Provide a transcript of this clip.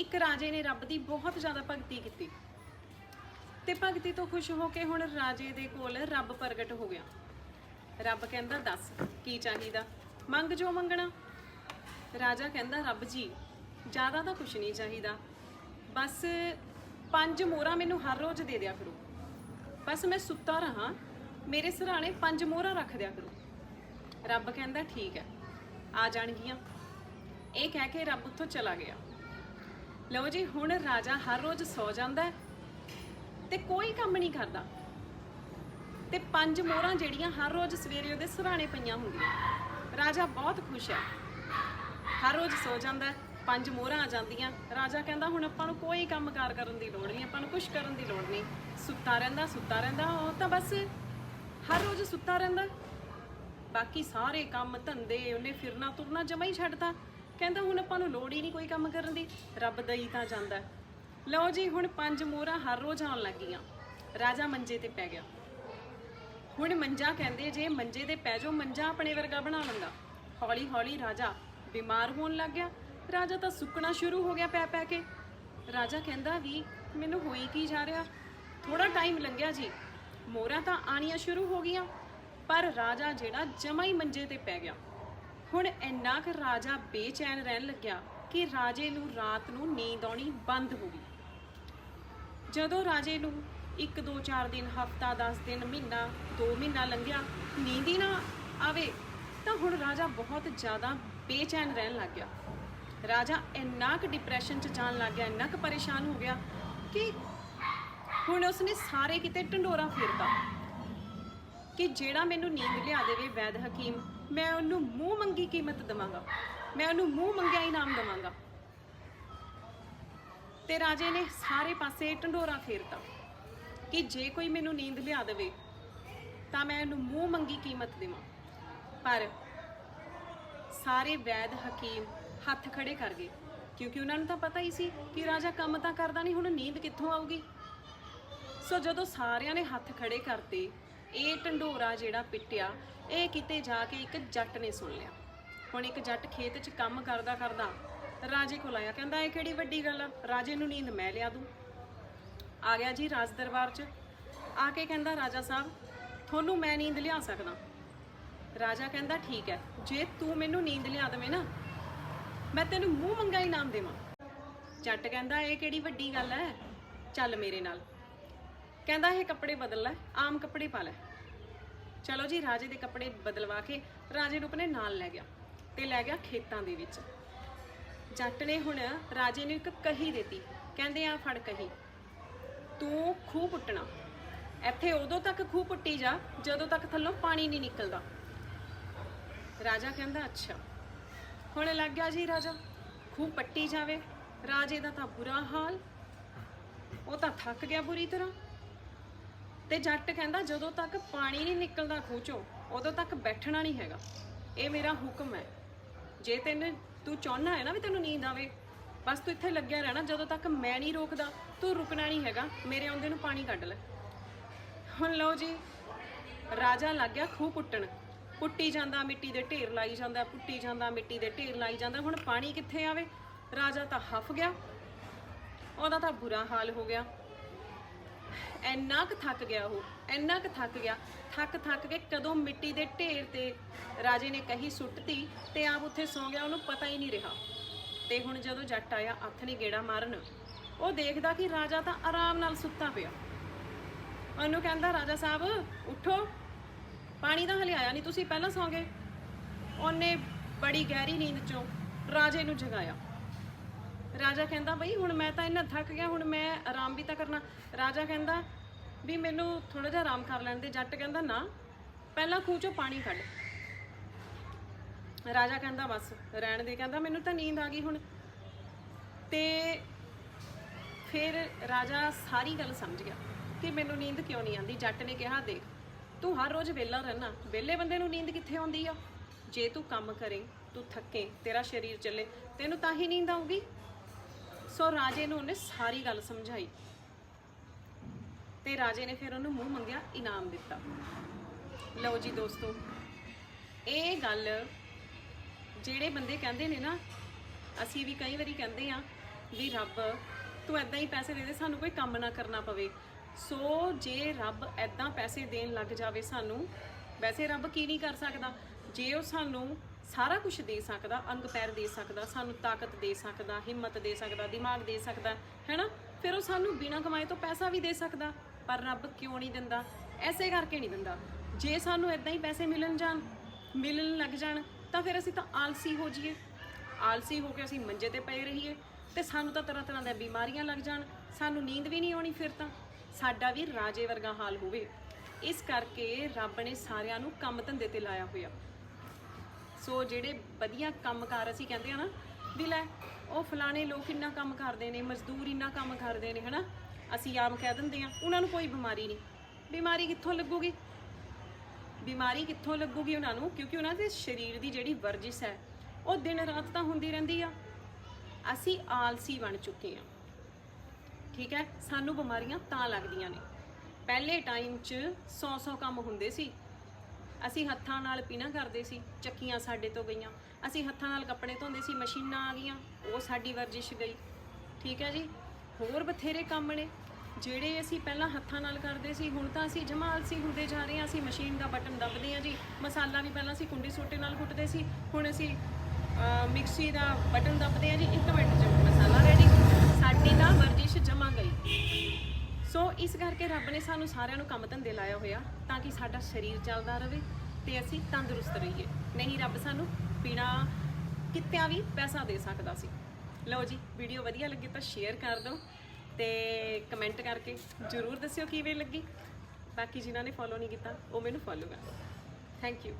ਇੱਕ ਰਾਜੇ ਨੇ ਰੱਬ ਦੀ ਬਹੁਤ ਜ਼ਿਆਦਾ ਭਗਤੀ ਕੀਤੀ। ਤੇ ਭਗਤੀ ਤੋਂ ਖੁਸ਼ ਹੋ ਕੇ ਹੁਣ ਰਾਜੇ ਦੇ ਕੋਲ ਰੱਬ ਪ੍ਰਗਟ ਹੋ ਗਿਆ। ਰੱਬ ਕਹਿੰਦਾ, ਦੱਸ, ਕੀ ਚਾਹੀਦਾ? ਮੰਗ ਜੋ ਮੰਗਣਾ। ਰਾਜਾ ਕਹਿੰਦਾ, ਰੱਬ ਜੀ, ਜ਼ਿਆਦਾ ਤਾਂ ਕੁਝ ਨਹੀਂ ਚਾਹੀਦਾ। ਬਸ ਪੰਜ ਮੋਹਰਾਂ ਮੈਨੂੰ ਹਰ ਰੋਜ਼ ਦੇ ਦਿਆ ਕਰੋ। ਬਸ ਮੈਂ ਸੁੱਤਾ ਰਹਾ, ਮੇਰੇ ਸਿਰਹਾਣੇ ਪੰਜ ਮੋਹਰਾਂ ਰੱਖ ਦਿਆ ਕਰੋ। ਰੱਬ ਕਹਿੰਦਾ, ਠੀਕ ਹੈ, ਆ ਜਾਣਗੀਆਂ। ਇਹ ਕਹਿ ਕੇ ਰੱਬ ਉੱਥੋਂ ਚਲਾ ਗਿਆ। ਲਓ ਜੀ, ਹੁਣ ਰਾਜਾ ਹਰ ਰੋਜ਼ ਸੌ ਜਾਂਦਾ ਹੈ ਤੇ ਕੋਈ ਕੰਮ ਨਹੀਂ ਕਰਦਾ। ਤੇ ਪੰਜ ਮੋਹਰਾਂ ਜਿਹੜੀਆਂ ਹਰ ਰੋਜ਼ ਸਵੇਰੇ ਉਹਦੇ ਸਿਰਹਾਣੇ ਪਈਆਂ ਹੁੰਦੀਆਂ। ਰਾਜਾ ਬਹੁਤ ਖੁਸ਼ ਹੈ। ਹਰ ਰੋਜ਼ ਸੌ ਜਾਂਦਾ ਪੰਜ ਮੋਹਰਾਂ ਆ ਜਾਂਦੀਆਂ। ਰਾਜਾ ਕਹਿੰਦਾ, ਹੁਣ ਆਪਾਂ ਨੂੰ ਕੋਈ ਕੰਮਕਾਰ ਕਰਨ ਦੀ ਲੋੜ ਨਹੀਂ, ਆਪਾਂ ਨੂੰ ਕੁਝ ਕਰਨ ਦੀ ਲੋੜ ਨਹੀਂ। ਸੁੱਤਾ ਰਹਿੰਦਾ ਸੁੱਤਾ ਰਹਿੰਦਾ, ਉਹ ਤਾਂ ਬਸ ਹਰ ਰੋਜ਼ ਸੁੱਤਾ ਰਹਿੰਦਾ। ਬਾਕੀ ਸਾਰੇ ਕੰਮ ਧੰਦੇ, ਉਹਨੇ ਫਿਰਨਾ ਤੁਰਨਾ ਜਮਾ ਹੀ ਛੱਡਦਾ ਕਹਿੰਦਾ ਹੁਣ ਆਪਾਂ ਨੂੰ ਲੋੜ ਹੀ ਨਹੀਂ ਕੋਈ ਕੰਮ ਕਰਨ ਦੀ, ਰੱਬ ਦਈ ਤਾਂ ਜਾਂਦਾ। ਲਓ ਜੀ, ਹੁਣ ਪੰਜ ਮੋਹਰਾਂ ਹਰ ਰੋਜ਼ ਆਉਣ ਲੱਗੀਆਂ ਰਾਜਾ ਮੰਜੇ ਤੇ ਪੈ ਗਿਆ। ਹੁਣ ਮੰਜਾ ਕਹਿੰਦੇ ਜੇ ਮੰਜੇ ਤੇ ਪੈ ਜਾਓ, ਮੰਜਾ ਆਪਣੇ ਵਰਗਾ ਬਣਾ ਲੈਂਦਾ ਹੌਲੀ ਹੌਲੀ ਰਾਜਾ ਬਿਮਾਰ ਹੋਣ ਲੱਗ ਗਿਆ। ਰਾਜਾ ਤਾਂ ਸੁੱਕਣਾ ਸ਼ੁਰੂ ਹੋ ਗਿਆ ਪੈ ਪੈ ਕੇ। ਰਾਜਾ ਕਹਿੰਦਾ ਵੀ ਮੈਨੂੰ ਹੋਈ ਕੀ ਜਾ ਰਿਹਾ? ਥੋੜਾ ਟਾਈਮ ਲੰਘਿਆ ਜੀ। ਮੋਹਰਾਂ ਤਾਂ ਆਣੀਆਂ ਸ਼ੁਰੂ ਹੋ ਗਈਆਂ, ਪਰ ਰਾਜਾ ਜਿਹੜਾ ਜਮਾ ਹੀ ਮੰਜੇ ਤੇ ਪੈ ਗਿਆ। ਹੁਣ ਇੰਨਾ ਕੁ ਰਾਜਾ ਬੇਚੈਨ ਰਹਿਣ ਲੱਗਿਆ ਕਿ ਰਾਜੇ ਨੂੰ ਰਾਤ ਨੂੰ ਨੀਂਦ ਆਉਣੀ ਬੰਦ ਹੋ ਗਈ। ਜਦੋਂ ਰਾਜੇ ਨੂੰ 1 2 4 ਦਿਨ, ਹਫਤਾ 10 ਦਿਨ, ਮਹੀਨਾ 2 ਮਹੀਨਾ ਲੰਘਿਆ, ਨੀਂਦ ਹੀ ਨਾ ਆਵੇ, ਤਾਂ ਹੁਣ ਰਾਜਾ ਬਹੁਤ ਜ਼ਿਆਦਾ ਬੇਚੈਨ ਰਹਿਣ ਲੱਗ ਗਿਆ। ਰਾਜਾ ਇੰਨਾ ਕੁ ਡਿਪਰੈਸ਼ਨ ਚ ਜਾਣ ਲੱਗ ਗਿਆ, ਇੰਨਾ ਕੁ ਪਰੇਸ਼ਾਨ ਹੋ ਗਿਆ ਕਿ ਹੁਣ ਉਸਨੇ ਸਾਰੇ ਕਿਤੇ ਢੰਡੋਰਾ ਫੇਰਤਾ ਕਿ ਜਿਹੜਾ ਮੈਨੂੰ ਨੀਂਦ ਲਿਆ ਦੇਵੇ ਵੈਦ ਹਕੀਮ ਮੈਂ ਉਹਨੂੰ ਮੂੰਹ ਮੰਗੀ ਕੀਮਤ ਦਵਾਂਗਾ। ਮੈਂ ਉਹਨੂੰ ਮੂੰਹ ਮੰਗਿਆ ਇਨਾਮ ਦਵਾਂਗਾ। ਤੇ ਰਾਜੇ ਨੇ ਸਾਰੇ ਪਾਸੇ ਢੰਡੋਰਾ ਫੇਰਤਾ ਕਿ ਜੇ ਕੋਈ ਮੈਨੂੰ ਨੀਂਦ ਲਿਆ ਦੇਵੇ, ਤਾਂ ਮੈਂ ਉਹਨੂੰ ਮੂੰਹ ਮੰਗੀ ਕੀਮਤ ਦੇਵਾਂ। ਪਰ ਸਾਰੇ ਵੈਦ ਹਕੀਮ ਹੱਥ ਖੜੇ ਕਰ ਗਏ, ਕਿਉਂਕਿ ਉਹਨਾਂ ਨੂੰ ਤਾਂ ਪਤਾ ਹੀ ਸੀ ਕਿ ਰਾਜਾ ਕੰਮ ਤਾਂ ਕਰਦਾ ਨਹੀਂ, ਹੁਣ ਨੀਂਦ ਕਿੱਥੋਂ ਆਊਗੀ? ਸੋ ਜਦੋਂ ਸਾਰਿਆਂ ਨੇ ਹੱਥ ਖੜੇ ਕਰਤੇ, ਇਹ ਢੰਡੋਰਾ ਜਿਹੜਾ ਪਿੱਟਿਆ ਇਹ ਕਿਤੇ ਜਾ ਕੇ ਇੱਕ ਜੱਟ ਨੇ ਸੁਣ ਲਿਆ। ਹੁਣ ਇੱਕ ਜੱਟ ਖੇਤ 'ਚ ਕੰਮ ਕਰਦਾ ਕਰਦਾ ਰਾਜੇ ਕੋਲ ਆਇਆ, ਕਹਿੰਦਾ, ਇਹ ਕਿਹੜੀ ਵੱਡੀ ਗੱਲ ਆ? ਰਾਜੇ ਨੂੰ ਨੀਂਦ ਮੈਂ ਲਿਆ ਦੂੰ। ਆ ਗਿਆ ਜੀ ਰਾਜ ਦਰਬਾਰ 'ਚ। ਆ ਕੇ ਕਹਿੰਦਾ, ਰਾਜਾ ਸਾਹਿਬ, ਤੁਹਾਨੂੰ ਮੈਂ ਨੀਂਦ ਲਿਆ ਸਕਦਾ। ਰਾਜਾ ਕਹਿੰਦਾ, ਠੀਕ ਹੈ, ਜੇ ਤੂੰ ਮੈਨੂੰ ਨੀਂਦ ਲਿਆ ਦੇਵੇਂ ਨਾ, ਮੈਂ ਤੈਨੂੰ ਮੂੰਹ ਮੰਗਾ ਇਨਾਮ ਦੇਵਾਂ। ਜੱਟ ਕਹਿੰਦਾ, ਇਹ ਕਿਹੜੀ ਵੱਡੀ ਗੱਲ ਹੈ? ਚੱਲ ਮੇਰੇ ਨਾਲ। ਕਹਿੰਦਾ, ਇਹ ਕੱਪੜੇ ਬਦਲ ਲੈ, ਆਮ ਕੱਪੜੇ ਪਾ ਲੈ। ਚਲੋ ਜੀ, ਰਾਜੇ ਦੇ ਕੱਪੜੇ ਬਦਲਵਾ ਕੇ ਰਾਜੇ ਨੂੰ ਆਪਣੇ ਨਾਲ ਲੈ ਗਿਆ ਤੇ ਲੈ ਗਿਆ ਖੇਤਾਂ ਦੇ ਵਿੱਚ। ਜੱਟ ਨੇ ਹੁਣ ਰਾਜੇ ਨੂੰ ਇੱਕ ਕਹੀ ਦਿੱਤੀ। ਕਹਿੰਦੇ ਆ, ਫੜ ਕਹੀ, ਤੂੰ ਖੂਹ ਪੁੱਟਣਾ। ਇੱਥੇ ਉਦੋਂ ਤੱਕ ਖੂਹ ਪੁੱਟੀ ਜਾ, ਜਦੋਂ ਤੱਕ ਥੱਲੋਂ ਪਾਣੀ ਨਹੀਂ ਨਿਕਲਦਾ। ਰਾਜਾ ਕਹਿੰਦਾ, ਅੱਛਾ। ਹੁਣ ਲੱਗ ਗਿਆ ਜੀ ਰਾਜਾ, ਖੂਹ ਪੱਟੀ ਜਾਵੇ। ਰਾਜੇ ਦਾ ਤਾਂ ਬੁਰਾ ਹਾਲ। ਉਹ ਤਾਂ ਥੱਕ ਗਿਆ ਬੁਰੀ ਤਰ੍ਹਾਂ। ਤੇ ਜੱਟ ਕਹਿੰਦਾ ਜਦੋਂ ਤੱਕ ਪਾਣੀ ਨਹੀਂ ਨਿਕਲਦਾ ਖੂਹ ਚੋਂ ਉਦੋਂ ਤੱਕ ਬੈਠਣਾ ਨਹੀਂ ਹੈਗਾ। ਇਹ ਮੇਰਾ ਹੁਕਮ ਹੈ। ਜੇ ਤੈਨੂੰ, ਤੂੰ ਚਾਹਨਾ ਹੈ ਨਾ ਵੀ ਤੈਨੂੰ ਨੀਂਦ ਆਵੇ, ਬਸ ਤੂੰ ਇੱਥੇ ਲੱਗਿਆ ਰਹਿਣਾ, ਜਦੋਂ ਤੱਕ ਮੈਂ ਨਹੀਂ ਰੋਕਦਾ, ਤੂੰ ਰੁਕਣਾ ਨਹੀਂ ਹੈਗਾ, ਮੇਰੇ ਆਉਂਦੇ ਨੂੰ ਪਾਣੀ ਕੱਢ ਲੈ। ਹੁਣ ਲਓ ਜੀ, ਰਾਜਾ ਲੱਗ ਗਿਆ ਖੂਹ ਪੁੱਟਣ। ਪੁੱਟੀ ਜਾਂਦਾ, ਮਿੱਟੀ ਦੇ ਢੇਰ ਲਾਈ ਜਾਂਦਾ, ਪੁੱਟੀ ਜਾਂਦਾ, ਮਿੱਟੀ ਦੇ ਢੇਰ ਲਾਈ ਜਾਂਦਾ, ਹੁਣ ਪਾਣੀ ਕਿੱਥੇ ਆਵੇ? ਰਾਜਾ ਤਾਂ ਹਫ ਗਿਆ। ਉਹਦਾ ਤਾਂ ਬੁਰਾ ਹਾਲ ਹੋ ਗਿਆ। ਇੰਨਾ ਕੁ ਥੱਕ ਗਿਆ ਉਹ, ਇੰਨਾ ਕੁ ਥੱਕ ਗਿਆ। ਥੱਕ ਥੱਕ ਕੇ ਕਦੋਂ ਮਿੱਟੀ ਦੇ ਢੇਰ ਤੇ ਰਾਜੇ ਨੇ ਕਹੀ ਸੁੱਟਤੀ ਤੇ ਆਪ ਉੱਥੇ ਸੌ ਗਿਆ, ਉਹਨੂੰ ਪਤਾ ਹੀ ਨਹੀਂ ਰਿਹਾ। ਤੇ ਹੁਣ ਜਦੋਂ ਜੱਟ ਆਇਆ, ਹੱਥ ਨੇ ਗੇੜਾ ਮਾਰਨ, ਉਹ ਦੇਖਦਾ ਕਿ ਰਾਜਾ ਤਾਂ ਆਰਾਮ ਨਾਲ ਸੁੱਤਾ ਪਿਆ। ਉਹਨੂੰ ਕਹਿੰਦਾ, ਰਾਜਾ ਸਾਹਿਬ, ਉਠੋ। ਪਾਣੀ ਤਾਂ ਹਲੇ ਆਇਆ ਨਹੀਂ, ਤੁਸੀਂ ਪਹਿਲਾਂ ਸੌਂ ਗਏ। ਉਹਨੇ ਬੜੀ ਗਹਿਰੀ ਨੀਂਦ ਚੋਂ ਰਾਜੇ ਨੂੰ ਜਗਾਇਆ। ਰਾਜਾ ਕਹਿੰਦਾ, ਬਈ ਹੁਣ ਮੈਂ ਤਾਂ ਇੰਨਾ ਥੱਕ ਗਿਆ, ਹੁਣ ਮੈਂ ਆਰਾਮ ਵੀ ਤਾਂ ਕਰਨਾ। ਰਾਜਾ ਕਹਿੰਦਾ ਵੀ ਮੈਨੂੰ ਥੋੜਾ ਜਿਹਾ ਆਰਾਮ ਕਰ ਲੈਣ ਦੇ। ਜੱਟ ਕਹਿੰਦਾ, ਨਾ, ਪਹਿਲਾਂ ਖੂਹ ਚੋਂ ਪਾਣੀ ਕੱਢ। ਰਾਜਾ ਕਹਿੰਦਾ, ਬਸ। ਰਹਿਣ ਦੇ ਕਹਿੰਦਾ, ਮੈਨੂੰ ਤਾਂ ਨੀਂਦ ਆ ਗਈ ਹੁਣ। ਤੇ ਫਿਰ ਰਾਜਾ ਸਾਰੀ ਗੱਲ ਸਮਝ ਗਿਆ ਕਿ ਮੈਨੂੰ ਨੀਂਦ ਕਿਉਂ ਨਹੀਂ ਆਉਂਦੀ। ਜੱਟ ਨੇ ਕਿਹਾ, ਦੇਖ, ਤੂੰ ਹਰ ਰੋਜ਼ ਵਿਹਲਾ ਰਹਿਣਾ। ਵਿਹਲੇ ਬੰਦੇ ਨੂੰ ਨੀਂਦ ਕਿੱਥੇ ਆਉਂਦੀ ਆ? ਜੇ ਤੂੰ ਕੰਮ ਕਰੇ, ਤੂੰ ਥੱਕੇ, ਤੇਰਾ ਸਰੀਰ ਚੱਲੇ, ਤੈਨੂੰ ਤਾਂ ਹੀ ਨੀਂਦ ਆਊਗੀ। ਸੋ ਰਾਜੇ ਨੂੰ ਉਹਨੇ ਸਾਰੀ ਗੱਲ ਸਮਝਾਈ। ਤੇ ਰਾਜੇ ਨੇ ਫਿਰ ਉਹਨੂੰ ਮੂੰਹ ਮੰਗਿਆ, ਇਨਾਮ ਦਿੱਤਾ। ਲਓ ਜੀ ਦੋਸਤੋ, ਇਹ ਗੱਲ ਜਿਹੜੇ ਬੰਦੇ ਕਹਿੰਦੇ ਨੇ ਨਾ, ਅਸੀਂ ਵੀ ਕਈ ਵਾਰੀ ਕਹਿੰਦੇ ਆ ਵੀ ਰੱਬ, ਤੂੰ ਐਦਾਂ ਹੀ ਪੈਸੇ ਦੇ ਦੇ, ਸਾਨੂੰ ਕੋਈ ਕੰਮ ਨਾ ਕਰਨਾ ਪਵੇ। ਸੋ ਜੇ ਰੱਬ ਐਦਾਂ ਪੈਸੇ ਦੇਣ ਲੱਗ ਜਾਵੇ ਸਾਨੂੰ, ਵੈਸੇ ਰੱਬ ਕੀ ਨਹੀਂ ਕਰ ਸਕਦਾ। ਜੇ ਉਹ ਸਾਨੂੰ ਸਾਰਾ ਕੁਝ ਦੇ ਸਕਦਾ, ਅੰਗ ਪੈਰ ਦੇ ਸਕਦਾ, ਸਾਨੂੰ ਤਾਕਤ ਦੇ ਸਕਦਾ, ਹਿੰਮਤ ਦੇ ਸਕਦਾ, ਦਿਮਾਗ ਦੇ ਸਕਦਾ, ਹੈਨਾ? ਫਿਰ ਉਹ ਸਾਨੂੰ ਬਿਨਾਂ ਕਮਾਏ ਤੋਂ ਪੈਸਾ ਵੀ ਦੇ ਸਕਦਾ, ਪਰ ਰੱਬ ਕਿਉਂ ਨਹੀਂ ਦਿੰਦਾ? ਐਸੇ ਕਰਕੇ ਨਹੀਂ ਦਿੰਦਾ। ਜੇ ਸਾਨੂੰ ਐਦਾਂ ਹੀ ਪੈਸੇ ਮਿਲਣ ਜਾਣ, ਮਿਲਣ ਲੱਗ ਜਾਣ, ਤਾਂ ਫਿਰ ਅਸੀਂ ਤਾਂ ਆਲਸੀ ਹੋ ਜਾਈਏ। ਆਲਸੀ ਹੋ ਕੇ ਅਸੀਂ ਮੰਜੇ ਤੇ ਪਏ ਰਹੀਏ ਤੇ ਸਾਨੂੰ ਤਾਂ ਤਰ੍ਹਾਂ ਤਰ੍ਹਾਂ ਦੀਆਂ ਬਿਮਾਰੀਆਂ ਲੱਗ ਜਾਣ। ਸਾਨੂੰ ਨੀਂਦ ਵੀ ਨਹੀਂ ਆਉਣੀ ਫਿਰ ਤਾਂ। ਸਾਡਾ ਵੀ ਰਾਜੇ ਵਰਗਾ ਹਾਲ ਹੋਵੇ। ਇਸ ਕਰਕੇ ਰੱਬ ਨੇ ਸਾਰਿਆਂ ਨੂੰ ਕੰਮ ਧੰਦੇ ਤੇ ਲਾਇਆ ਹੋਇਆ। ਸੋ ਜਿਹੜੇ ਵਧੀਆ ਕੰਮਕਾਰ ਅਸੀਂ ਕਹਿੰਦੇ ਆ ਨਾ, ਵੀ ਲੈ, ਉਹ ਫਲਾਣੇ ਲੋਕ ਇੰਨਾ ਕੰਮ ਕਰਦੇ ਨੇ, ਮਜ਼ਦੂਰ ਇੰਨਾ ਕੰਮ ਕਰਦੇ ਨੇ, ਹਨਾ? ਅਸੀਂ ਆਮ ਕਹਿ ਦਿੰਦੇ ਆ, ਉਹਨਾਂ ਨੂੰ ਕੋਈ ਬਿਮਾਰੀ ਨਹੀਂ। ਬਿਮਾਰੀ ਕਿੱਥੋਂ ਲੱਗੂਗੀ? ਬਿਮਾਰੀ ਕਿੱਥੋਂ ਲੱਗੂਗੀ ਉਹਨਾਂ ਨੂੰ? ਕਿਉਂਕਿ ਉਹਨਾਂ ਦੇ ਸਰੀਰ ਦੀ ਜਿਹੜੀ ਵਰਜਿਸ਼ ਹੈ, ਉਹ ਦਿਨ ਰਾਤ ਤਾਂ ਹੁੰਦੀ ਰਹਿੰਦੀ ਆ। ਅਸੀਂ ਆਲਸੀ ਬਣ ਚੁੱਕੇ ਆ। ਠੀਕ ਹੈ? ਸਾਨੂੰ ਬਿਮਾਰੀਆਂ ਤਾਂ ਲੱਗਦੀਆਂ ਨੇ। ਪਹਿਲੇ ਟਾਈਮ 'ਚ 100-100 ਕੰਮ ਹੁੰਦੇ ਸੀ। ਅਸੀਂ ਹੱਥਾਂ ਨਾਲ ਪੀਣਾ ਕਰਦੇ ਸੀ, ਚੱਕੀਆਂ ਸਾਡੇ ਤੋਂ ਗਈਆਂ। ਅਸੀਂ ਹੱਥਾਂ ਨਾਲ ਕੱਪੜੇ ਧੋਂਦੇ ਸੀ, ਮਸ਼ੀਨਾਂ ਆ ਗਈਆਂ, ਉਹ ਸਾਡੀ ਵਰਜਿਸ਼ ਗਈ। ਠੀਕ ਹੈ ਜੀ? ਹੋਰ ਬਥੇਰੇ ਕੰਮ ਨੇ। ਜਿਹੜੇ ਅਸੀਂ ਪਹਿਲਾਂ ਹੱਥਾਂ ਨਾਲ ਕਰਦੇ ਸੀ, ਹੁਣ ਤਾਂ ਅਸੀਂ ਜਮਾਂ ਆਲਸੀ ਹੁੰਦੇ ਜਾ ਰਹੇ ਹਾਂ। ਅਸੀਂ ਮਸ਼ੀਨ ਦਾ ਬਟਨ ਦਬਦੇ ਹਾਂ ਜੀ। ਮਸਾਲਾ ਵੀ ਪਹਿਲਾਂ ਅਸੀਂ ਕੁੰਡੀ ਸੋਟੇ ਨਾਲ ਕੁੱਟਦੇ ਸੀ। ਹੁਣ ਅਸੀਂ ਮਿਕਸੀ ਦਾ ਬਟਨ ਦਬਦੇ ਹਾਂ ਜੀ। ਇੱਕ ਮਿੰਟ 'ਚ ਕਿ ਰੱਬ ਨੇ ਸਾਨੂੰ ਸਾਰਿਆਂ ਨੂੰ ਕੰਮ ਧੰਦੇ ਲਾਇਆ ਹੋਇਆ ਤਾਂ ਕਿ ਸਾਡਾ ਸਰੀਰ ਚੱਲਦਾ ਰਹੇ ਤੇ ਅਸੀਂ ਤੰਦਰੁਸਤ ਰਹੀਏ। ਨਹੀਂ ਰੱਬ ਸਾਨੂੰ ਬਿਨਾ ਕਿਤਿਆਂ ਵੀ ਪੈਸਾ ਦੇ ਸਕਦਾ ਸੀ। ਲਓ ਜੀ ਵੀਡੀਓ ਵਧੀਆ ਲੱਗੀ ਤਾਂ ਸ਼ੇਅਰ ਕਰ ਦਿਓ ਤੇ ਕਮੈਂਟ ਕਰਕੇ ਜਰੂਰ ਦੱਸਿਓ ਕਿਵੇਂ ਲੱਗੀ। ਬਾਕੀ ਜਿਨ੍ਹਾਂ ਨੇ ਫੋਲੋ ਨਹੀਂ ਕੀਤਾ, ਉਹ ਮੈਨੂੰ ਫੋਲੋ ਕਰ ਥੈਂਕ ਯੂ